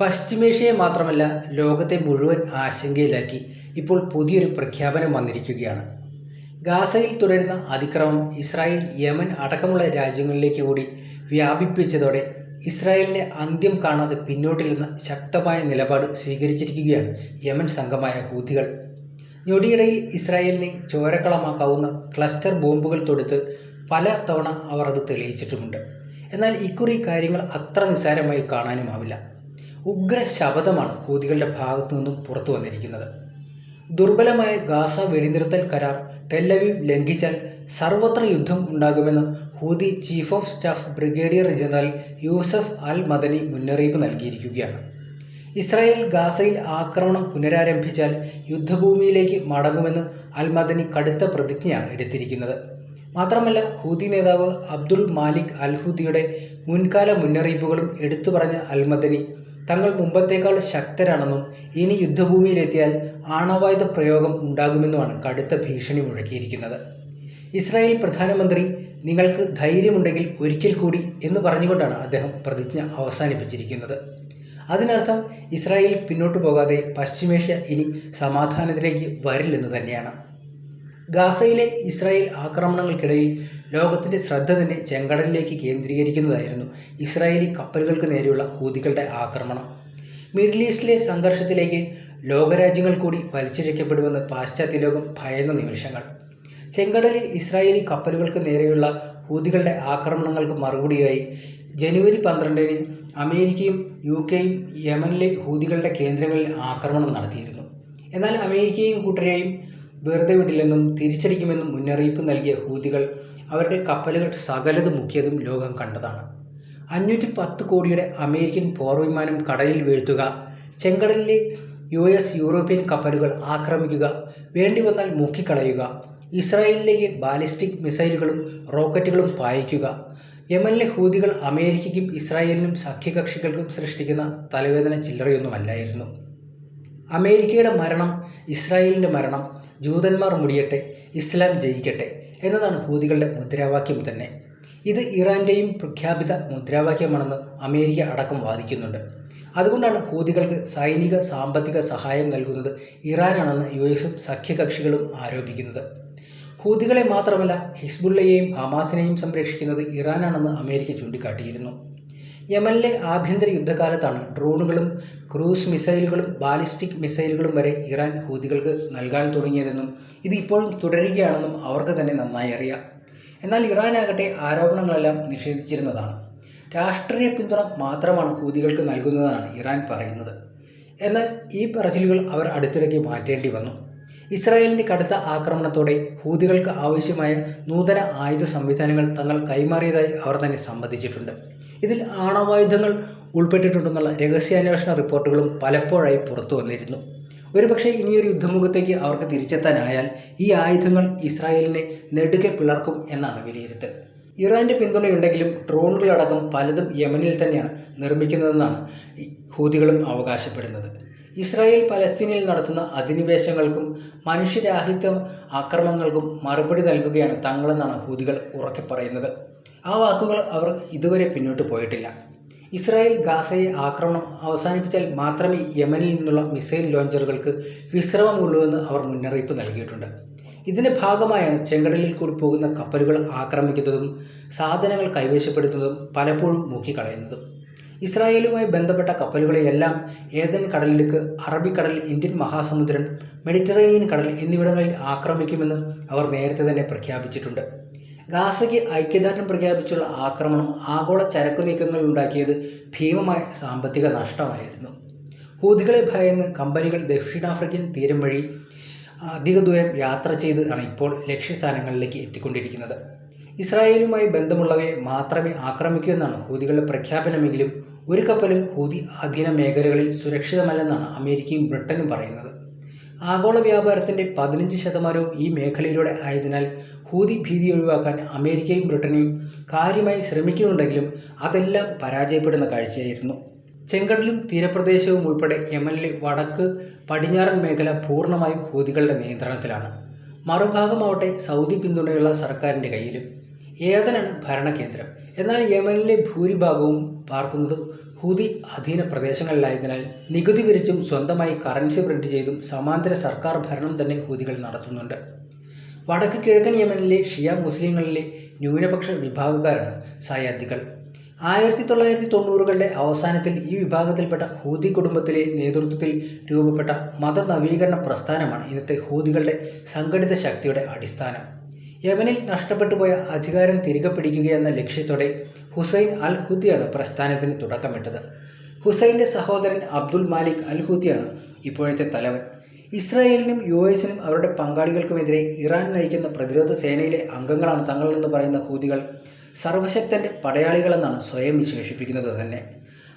പശ്ചിമേഷ്യയെ മാത്രമല്ല ലോകത്തെ മുഴുവൻ ആശങ്കയിലാക്കി ഇപ്പോൾ പുതിയൊരു പ്രഖ്യാപനം വന്നിരിക്കുകയാണ്. ഗാസയിൽ തുടരുന്ന അതിക്രമം ഇസ്രായേൽ യമൻ അടക്കമുള്ള രാജ്യങ്ങളിലേക്ക് കൂടി വ്യാപിപ്പിച്ചതോടെ ഇസ്രായേലിന്റെ അന്ത്യം കാണാതെ പിന്നോട്ടില്ലെന്ന ശക്തമായ നിലപാട് സ്വീകരിച്ചിരിക്കുകയാണ് യമൻ സംഘമായ ഹൂതികൾ ഞൊടിയിടയിൽ ഇസ്രായേലിനെ ചോരക്കളമാക്കാവുന്ന ക്ലസ്റ്റർ ബോംബുകൾ തൊടുത്ത് പല തവണ അവർ അത് തെളിയിച്ചിട്ടുമുണ്ട്. എന്നാൽ ഇക്കുറി കാര്യങ്ങൾ അത്ര നിസ്സാരമായി കാണാനുമാവില്ല. ഉഗ്ര ശബ്ദമാണ് ഹൂതികളുടെ ഭാഗത്തു നിന്നും പുറത്തു വന്നിരിക്കുന്നത്. ദുർബലമായ ഗാസ വെടിനിർത്തൽ കരാർ ടെല്ലവീവ് ലംഘിച്ചാൽ സർവത്ര യുദ്ധം ഉണ്ടാകുമെന്ന് Houthi chief of staff brigadier general Yusuf al Madani മുന്നറിയിപ്പ് നൽകിയിരിക്കുകയാണ്. ഇസ്രായേൽ ഗാസയിൽ ആക്രമണം പുനരാരംഭിച്ചാൽ യുദ്ധഭൂമിയിലേക്ക് മടങ്ങുമെന്ന് അൽ മദനി കടുത്ത പ്രതിജ്ഞയാണ് എടുത്തിരിക്കുന്നത്. മാത്രമല്ല ഹൂതി നേതാവ് അബ്ദുൾ മാലിക് അൽ ഹൂദിയുടെ മുൻകാല മുന്നറിയിപ്പുകളും എടുത്തു പറഞ്ഞ അൽ മദനി തങ്ങൾ മുമ്പത്തേക്കാൾ ശക്തരാണെന്നും ഇനി യുദ്ധഭൂമിയിലെത്തിയാൽ ആണവായുധ പ്രയോഗം ഉണ്ടാകുമെന്നുമാണ് കടുത്ത ഭീഷണി മുഴക്കിയിരിക്കുന്നത്. ഇസ്രായേൽ പ്രധാനമന്ത്രി നിങ്ങൾക്ക് ധൈര്യമുണ്ടെങ്കിൽ ഒരിക്കൽ കൂടി എന്ന് പറഞ്ഞുകൊണ്ടാണ് അദ്ദേഹം പ്രതിജ്ഞ അവസാനിപ്പിച്ചിരിക്കുന്നത്. അതിനർത്ഥം ഇസ്രായേൽ പിന്നോട്ടു പോകാതെ പശ്ചിമേഷ്യ ഇനി സമാധാനത്തിലേക്ക് വരില്ലെന്ന് തന്നെയാണ്. ഗാസയിലെ ഇസ്രായേൽ ആക്രമണങ്ങൾക്കിടയിൽ ലോകത്തിന്റെ ശ്രദ്ധ തന്നെ ചെങ്കടലിലേക്ക് കേന്ദ്രീകരിക്കുന്നതായിരുന്നു ഇസ്രായേലി കപ്പലുകൾക്ക് നേരെയുള്ള ഹൂതികളുടെ ആക്രമണം. മിഡിൽ ഈസ്റ്റിലെ സംഘർഷത്തിലേക്ക് ലോകരാജ്യങ്ങൾ കൂടി വലിച്ചിഴക്കപ്പെടുമെന്ന് പാശ്ചാത്യ ലോകം ഭയന്ന നിമിഷങ്ങൾ. ചെങ്കടലിൽ ഇസ്രായേലി കപ്പലുകൾക്ക് നേരെയുള്ള ഹൂതികളുടെ ആക്രമണങ്ങൾക്ക് മറുപടിയായി ജനുവരി പന്ത്രണ്ടിന് അമേരിക്കയും യു കെയും യമനിലെ ഹൂതികളുടെ കേന്ദ്രങ്ങളിൽ ആക്രമണം നടത്തിയിരുന്നു. എന്നാൽ അമേരിക്കയും കൂട്ടരെയും വെറുതെ വിടില്ലെന്നും തിരിച്ചടിക്കുമെന്നും മുന്നറിയിപ്പ് നൽകിയ ഹൂതികൾ അവരുടെ കപ്പലുകൾ സകലതും മുക്കിയതും ലോകം കണ്ടതാണ്. അഞ്ഞൂറ്റി പത്ത് കോടിയുടെ അമേരിക്കൻ പോർവിമാനം കടലിൽ വീഴ്ത്തുക ചെങ്കടലിലെ യു എസ് യൂറോപ്യൻ കപ്പലുകൾ ആക്രമിക്കുക വേണ്ടി വന്നാൽ മുക്കിക്കളയുക ഇസ്രായേലിലേക്ക് ബാലിസ്റ്റിക് മിസൈലുകളും റോക്കറ്റുകളും പായിക്കുക യമനിലെ ഹൂതികൾ അമേരിക്കയ്ക്കും ഇസ്രായേലിനും സഖ്യകക്ഷികൾക്കും സൃഷ്ടിക്കുന്ന തലവേദന ചില്ലറയൊന്നുമല്ലായിരുന്നു. അമേരിക്കയുടെ മരണം ഇസ്രായേലിന്റെ മരണം ജൂതന്മാർ മുടിയട്ടെ ഇസ്ലാം ജയിക്കട്ടെ എന്നതാണ് ഹൂതികളുടെ മുദ്രാവാക്യം തന്നെ. ഇത് ഇറാന്റെയും പ്രഖ്യാപിത മുദ്രാവാക്യമാണെന്ന് അമേരിക്ക അടക്കം വാദിക്കുന്നുണ്ട്. അതുകൊണ്ടാണ് ഹൂതികൾക്ക് സൈനിക സാമ്പത്തിക സഹായം നൽകുന്നത് ഇറാനാണെന്ന് യു എസും സഖ്യകക്ഷികളും ആരോപിക്കുന്നത്. ഹൂതികളെ മാത്രമല്ല ഹിസ്ബുള്ളയെയും ഹമാസിനെയും സംരക്ഷിക്കുന്നത് ഇറാനാണെന്ന് അമേരിക്ക ചൂണ്ടിക്കാട്ടിയിരുന്നു. യമനിലെ ആഭ്യന്തര യുദ്ധകാലത്താണ് ഡ്രോണുകളും ക്രൂസ് മിസൈലുകളും ബാലിസ്റ്റിക് മിസൈലുകളും വരെ ഇറാൻ ഹൂതികൾക്ക് നൽകാൻ തുടങ്ങിയതെന്നും ഇത് ഇപ്പോഴും തുടരുകയാണെന്നും അവർക്ക് തന്നെ നന്നായി അറിയാം. എന്നാൽ ഇറാനാകട്ടെ ആരോപണങ്ങളെല്ലാം നിഷേധിച്ചിരുന്നതാണ്. രാഷ്ട്രീയ പിന്തുണ മാത്രമാണ് ഹൂതികൾക്ക് നൽകുന്നതാണ് ഇറാൻ പറയുന്നത്. എന്നാൽ ഈ പറച്ചിലുകൾ അവർ അടുത്തിടയ്ക്ക് മാറ്റേണ്ടി വന്നു. ഇസ്രായേലിന്റെ കടുത്ത ആക്രമണത്തോടെ ഹൂതികൾക്ക് ആവശ്യമായ നൂതന ആയുധ സംവിധാനങ്ങൾ തങ്ങൾ കൈമാറിയതായി അവർ തന്നെ സമ്മതിച്ചിട്ടുണ്ട്. ഇതിൽ ആണവായുധങ്ങൾ ഉൾപ്പെട്ടിട്ടുണ്ടെന്നുള്ള രഹസ്യാന്വേഷണ റിപ്പോർട്ടുകളും പലപ്പോഴായി പുറത്തു വന്നിരുന്നു. ഒരുപക്ഷെ ഇനിയൊരു യുദ്ധമുഖത്തേക്ക് അവർക്ക് തിരിച്ചെത്താനായാൽ ഈ ആയുധങ്ങൾ ഇസ്രായേലിനെ നെടുകെ പിളർക്കും എന്നാണ് വിലയിരുത്തൽ. ഇറാന്റെ പിന്തുണയുണ്ടെങ്കിലും ഡ്രോണുകളടക്കം പലതും യമനിൽ തന്നെയാണ് നിർമ്മിക്കുന്നതെന്നാണ് ഹൂതികളും അവകാശപ്പെടുന്നത്. ഇസ്രായേൽ പലസ്തീനിൽ നടത്തുന്ന അധിനിവേശങ്ങൾക്കും മനുഷ്യരാഹിത്യ ആക്രമണങ്ങൾക്കും മറുപടി നൽകുകയാണ് തങ്ങളെന്നാണ് ഹൂതികൾ ഉറക്കെ പറയുന്നത്. ആ വാക്കുകൾ അവർ ഇതുവരെ പിന്നോട്ട് പോയിട്ടില്ല. ഇസ്രായേൽ ഗാസയെ ആക്രമണം അവസാനിപ്പിച്ചാൽ മാത്രമേ യമനിൽ നിന്നുള്ള മിസൈൽ ലോഞ്ചറുകൾക്ക് വിശ്രമമുള്ളൂവെന്ന് അവർ മുന്നറിയിപ്പ് നൽകിയിട്ടുണ്ട്. ഇതിന്റെ ഭാഗമായാണ് ചെങ്കടലിൽ കൂടി പോകുന്ന കപ്പലുകൾ ആക്രമിക്കുന്നതും സാധനങ്ങൾ കൈവശപ്പെടുത്തുന്നതും പലപ്പോഴും മുക്കിക്കളയുന്നതും. ഇസ്രായേലുമായി ബന്ധപ്പെട്ട കപ്പലുകളെയെല്ലാം ഏതൻ കടലിലേക്ക് അറബിക്കടൽ ഇന്ത്യൻ മഹാസമുദ്രം മെഡിറ്ററേനിയൻ കടൽ എന്നിവിടങ്ങളിൽ ആക്രമിക്കുമെന്ന് അവർ നേരത്തെ തന്നെ പ്രഖ്യാപിച്ചിട്ടുണ്ട്. ഗാസയ്ക്ക് ഐക്യദാർഢ്യം പ്രഖ്യാപിച്ചുള്ള ആക്രമണം ആഗോള ചരക്കു നീക്കങ്ങൾ ഉണ്ടാക്കിയത് ഭീമമായ സാമ്പത്തിക നഷ്ടമായിരുന്നു. ഹൂതികളെ ഭയന്ന് കമ്പനികൾ ദക്ഷിണാഫ്രിക്കൻ തീരം വഴി അധിക ദൂരം യാത്ര ചെയ്തതാണ് ഇപ്പോൾ ലക്ഷ്യസ്ഥാനങ്ങളിലേക്ക് എത്തിക്കൊണ്ടിരിക്കുന്നത്. ഇസ്രായേലുമായി ബന്ധമുള്ളവയെ മാത്രമേ ആക്രമിക്കൂ എന്നാണ് ഹൂതികളുടെ പ്രഖ്യാപനമെങ്കിലും ഒരു കപ്പലും ഹൂതി അധീന മേഖലകളിൽ സുരക്ഷിതമല്ലെന്നാണ് അമേരിക്കയും ബ്രിട്ടനും പറയുന്നത്. ആഗോള വ്യാപാരത്തിന്റെ പതിനഞ്ച് ശതമാനവും ഈ മേഖലയിലൂടെ ആയതിനാൽ ഹൂതി ഭീതി ഒഴിവാക്കാൻ അമേരിക്കയും ബ്രിട്ടനും കാര്യമായി ശ്രമിക്കുന്നുണ്ടെങ്കിലും അതെല്ലാം പരാജയപ്പെടുന്ന കാഴ്ചയായിരുന്നു. ചെങ്കടലും തീരപ്രദേശവും ഉൾപ്പെടെ യമനിലെ വടക്ക് പടിഞ്ഞാറൻ മേഖല പൂർണമായും ഹൂതികളുടെ നിയന്ത്രണത്തിലാണ്. മറുഭാഗമാവട്ടെ സൗദി പിന്തുണയുള്ള സർക്കാരിന്റെ കയ്യിലും. ഏതനാണ് ഭരണകേന്ദ്രം. എന്നാൽ യമനിലെ ഭൂരിഭാഗവും പാർക്കുന്നത് ഹൂതി അധീന പ്രദേശങ്ങളിലായതിനാൽ നികുതി പിരിച്ചും സ്വന്തമായി കറൻസി പ്രിന്റ് ചെയ്തും സമാന്തര സർക്കാർ ഭരണം തന്നെ ഹൂതികൾ നടത്തുന്നുണ്ട്. വടക്ക് കിഴക്കൻ യമനിലെ ഷിയ മുസ്ലിങ്ങളിലെ ന്യൂനപക്ഷ വിഭാഗക്കാരാണ് സയാദികൾ ആയിരത്തി തൊള്ളായിരത്തി തൊണ്ണൂറുകളുടെ അവസാനത്തിൽ ഈ വിഭാഗത്തിൽപ്പെട്ട ഹൂതി കുടുംബത്തിലെ നേതൃത്വത്തിൽ രൂപപ്പെട്ട മത നവീകരണ പ്രസ്ഥാനമാണ് ഇന്നത്തെ ഹൂതികളുടെ സംഘടിത ശക്തിയുടെ അടിസ്ഥാനം. യമനിൽ നഷ്ടപ്പെട്ടു പോയ അധികാരം തിരികെ പിടിക്കുകയെന്ന ലക്ഷ്യത്തോടെ ഹുസൈൻ അൽ ഹുദിയാണ് പ്രസ്ഥാനത്തിന് തുടക്കമിട്ടത്. ഹുസൈന്റെ സഹോദരൻ അബ്ദുൽ മാലിക് അൽ ഹുദിയാണ് ഇപ്പോഴത്തെ തലവൻ. ഇസ്രായേലിനും യു എസിനും അവരുടെ പങ്കാളികൾക്കുമെതിരെ ഇറാൻ നയിക്കുന്ന പ്രതിരോധ സേനയിലെ അംഗങ്ങളാണ് തങ്ങളെന്ന് പറയുന്ന ഹൂതികൾ. സർവശക്തന്റെ പടയാളികളെന്നാണ് സ്വയം വിശേഷിപ്പിക്കുന്നത് തന്നെ.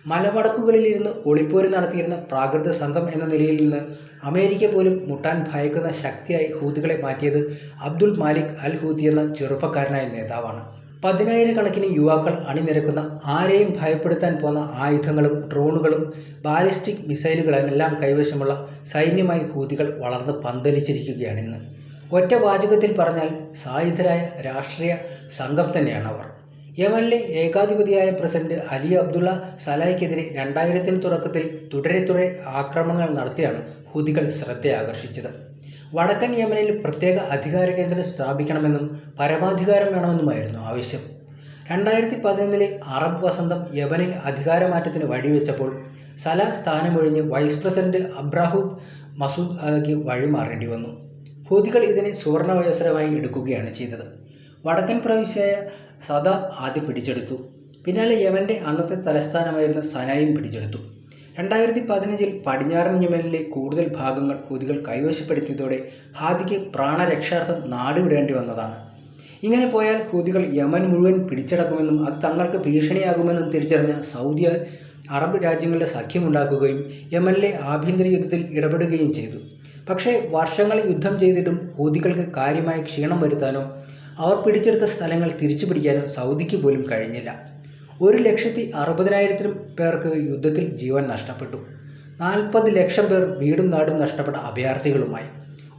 മലവടക്കുകളിലിരുന്ന് ഒളിപ്പോര് നടത്തിയിരുന്ന പ്രാകൃത സംഘം എന്ന നിലയിൽ നിന്ന് അമേരിക്ക പോലും മുട്ടാൻ ഭയക്കുന്ന ശക്തിയായി ഹൂതികളെ മാറ്റിയത് അബ്ദുൽ മാലിക് അൽ ഹൂതി എന്ന ചെറുപ്പക്കാരനായ നേതാവാണ്. പതിനായിരക്കണക്കിന് യുവാക്കൾ അണിനിരക്കുന്ന ആരെയും ഭയപ്പെടുത്താൻ പോന്ന ആയുധങ്ങളും ഡ്രോണുകളും ബാലിസ്റ്റിക് മിസൈലുകളുമെല്ലാം കൈവശമുള്ള സൈന്യമായി ഹൂതികൾ വളർന്ന് പന്തലിച്ചിരിക്കുകയാണ് ഇന്ന്. ഒറ്റ വാചകത്തിൽ പറഞ്ഞാൽ സായുധരായ രാഷ്ട്രീയ സംഘം തന്നെയാണ് അവർ. യമനിലെ ഏകാധിപതിയായ പ്രസിഡന്റ് അലി അബ്ദുള്ള സലായ്ക്കെതിരെ രണ്ടായിരത്തിന് തുടക്കത്തിൽ തുടരെ തുടരെ ആക്രമണങ്ങൾ നടത്തിയാണ് ഹൂതികൾ ശ്രദ്ധയാകർഷിച്ചത്. വടക്കൻ യമനിൽ പ്രത്യേക അധികാര കേന്ദ്രം സ്ഥാപിക്കണമെന്നും പരമാധികാരം വേണമെന്നുമായിരുന്നു ആവശ്യം. രണ്ടായിരത്തി പതിനൊന്നിലെ അറബ് വസന്തം യമനിൽ അധികാരമാറ്റത്തിന് വഴിവെച്ചപ്പോൾ സല സ്ഥാനമൊഴിഞ്ഞ് വൈസ് പ്രസിഡന്റ് അബ്രാഹു മസൂദ് അലയ്ക്ക് വഴിമാറേണ്ടി വന്നു. ഹൂതികൾ ഇതിനെ സുവർണ സുവർണവസരമായി എടുക്കുകയാണ് ചെയ്തത്. വടക്കൻ പ്രവിശ്യയായ സദ ആദ്യം പിടിച്ചെടുത്തു. പിന്നാലെ യമന്റെ അന്നത്തെ തലസ്ഥാനമായിരുന്ന സനായും പിടിച്ചെടുത്തു. രണ്ടായിരത്തി പതിനഞ്ചിൽ പടിഞ്ഞാറൻ യമനിലെ കൂടുതൽ ഭാഗങ്ങൾ ഹൂതികൾ കൈവശപ്പെടുത്തിയതോടെ ഹാദിക്ക് പ്രാണരക്ഷാർത്ഥം നാടുവിടേണ്ടി വന്നതാണ്. ഇങ്ങനെ പോയാൽ ഹൂതികൾ യമൻ മുഴുവൻ പിടിച്ചടക്കുമെന്നും അത് തങ്ങൾക്ക് ഭീഷണിയാകുമെന്നും തിരിച്ചറിഞ്ഞ സൗദി അറബ് രാജ്യങ്ങളുടെ സഖ്യമുണ്ടാക്കുകയും യമനിലെ ആഭ്യന്തര യുദ്ധത്തിൽ ഇടപെടുകയും ചെയ്തു. പക്ഷേ വർഷങ്ങൾ യുദ്ധം ചെയ്തിട്ടും ഹൂതികൾക്ക് കാര്യമായ ക്ഷീണം വരുത്താനോ അവർ പിടിച്ചെടുത്ത സ്ഥലങ്ങൾ തിരിച്ചു പിടിക്കാനോ സൗദിക്ക് പോലും കഴിഞ്ഞില്ല. ഒരു ലക്ഷത്തി അറുപതിനായിരത്തിനും പേർക്ക് യുദ്ധത്തിൽ ജീവൻ നഷ്ടപ്പെട്ടു. നാൽപ്പത് ലക്ഷം പേർ വീടും നാടും നഷ്ടപ്പെട്ട അഭയാർത്ഥികളുമായി.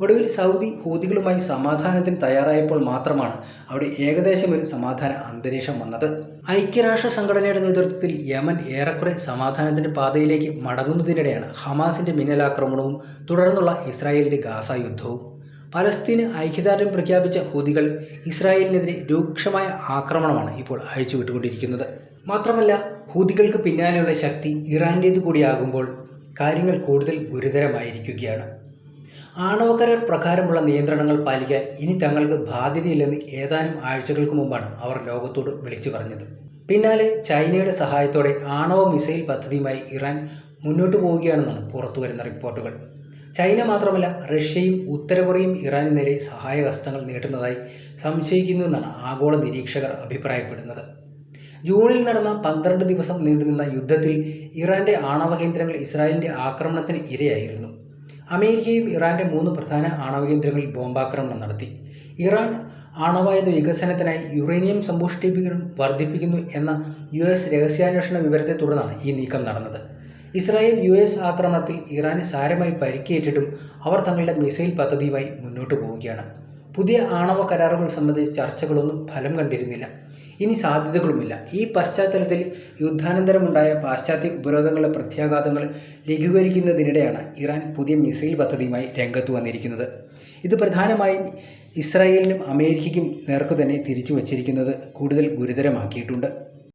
ഒടുവിൽ സൗദി ഹൂതികളുമായി സമാധാനത്തിന് തയ്യാറായപ്പോൾ മാത്രമാണ് അവിടെ ഏകദേശം ഒരു സമാധാന അന്തരീക്ഷം വന്നത്. ഐക്യരാഷ്ട്ര സംഘടനയുടെ നേതൃത്വത്തിൽ യമൻ ഏറെക്കുറെ സമാധാനത്തിന്റെ പാതയിലേക്ക് മടങ്ങുന്നതിനിടെയാണ് ഹമാസിന്റെ മിന്നലാക്രമണവും തുടർന്നുള്ള ഇസ്രായേലിന്റെ ഗാസ യുദ്ധവും പലസ്തീന് ഐക്യദാർഢ്യം പ്രഖ്യാപിച്ച ഹൂതികൾ ഇസ്രായേലിനെതിരെ രൂക്ഷമായ ആക്രമണമാണ് ഇപ്പോൾ അഴിച്ചുവിട്ടുകൊണ്ടിരിക്കുന്നത്. മാത്രമല്ല ഹൂതികൾക്ക് പിന്നാലെയുള്ള ശക്തി ഇറാന്റേത് കൂടിയാകുമ്പോൾ കാര്യങ്ങൾ കൂടുതൽ ഗുരുതരമായിരിക്കുകയാണ്. ആണവ കരാർ പ്രകാരമുള്ള നിയന്ത്രണങ്ങൾ പാലിക്കാൻ ഇനി തങ്ങൾക്ക് ബാധ്യതയില്ലെന്ന് ഏതാനും ആഴ്ചകൾക്ക് മുമ്പാണ് അവർ ലോകത്തോട് വിളിച്ചു പറഞ്ഞത്. പിന്നാലെ ചൈനയുടെ സഹായത്തോടെ ആണവ മിസൈൽ പദ്ധതിയുമായി ഇറാൻ മുന്നോട്ടു പോവുകയാണെന്നാണ് പുറത്തുവരുന്ന റിപ്പോർട്ടുകൾ. ചൈന മാത്രമല്ല റഷ്യയും ഉത്തര കൊറിയയും ഇറാന് നേരെ സഹായ ഹസ്തങ്ങൾ നീട്ടുന്നതായി സംശയിക്കുന്നുവെന്നാണ് ആഗോള നിരീക്ഷകർ അഭിപ്രായപ്പെടുന്നത്. ജൂണിൽ നടന്ന പന്ത്രണ്ട് ദിവസം നീണ്ടുനിന്ന യുദ്ധത്തിൽ ഇറാന്റെ ആണവ കേന്ദ്രങ്ങൾ ഇസ്രായേലിന്റെ ആക്രമണത്തിന് ഇരയായിരുന്നു. അമേരിക്കയും ഇറാന്റെ മൂന്ന് പ്രധാന ആണവ കേന്ദ്രങ്ങളിൽ ബോംബാക്രമണം നടത്തി. ഇറാൻ ആണവായുധ വികസനത്തിനായി യുറേനിയം സമ്പുഷ്ടീകരണം വർദ്ധിപ്പിക്കുന്നു എന്ന യു എസ് രഹസ്യാന്വേഷണ വിവരത്തെ തുടർന്നാണ് ഈ നീക്കം നടന്നത്. ഇസ്രായേൽ യു എസ് ആക്രമണത്തിൽ ഇറാന് സാരമായി പരിക്കേറ്റിട്ടും അവർ തങ്ങളുടെ മിസൈൽ പദ്ധതിയുമായി മുന്നോട്ട് പോവുകയാണ്. പുതിയ ആണവ കരാറുകൾ സംബന്ധിച്ച ചർച്ചകളൊന്നും ഫലം കണ്ടിരുന്നില്ല. ഇനി സാധ്യതകളുമില്ല. ഈ പശ്ചാത്തലത്തിൽ യുദ്ധാനന്തരമുണ്ടായ പാശ്ചാത്യ ഉപരോധങ്ങളുടെ പ്രത്യാഘാതങ്ങൾ ലഘൂകരിക്കുന്നതിനിടെയാണ് ഇറാൻ പുതിയ മിസൈൽ പദ്ധതിയുമായി രംഗത്ത് വന്നിരിക്കുന്നത്. ഇത് പ്രധാനമായും ഇസ്രായേലിനും അമേരിക്കയ്ക്കും നേർക്കു തന്നെ തിരിച്ചു വച്ചിരിക്കുന്നത് കൂടുതൽ ഗുരുതരമാക്കിയിട്ടുണ്ട്.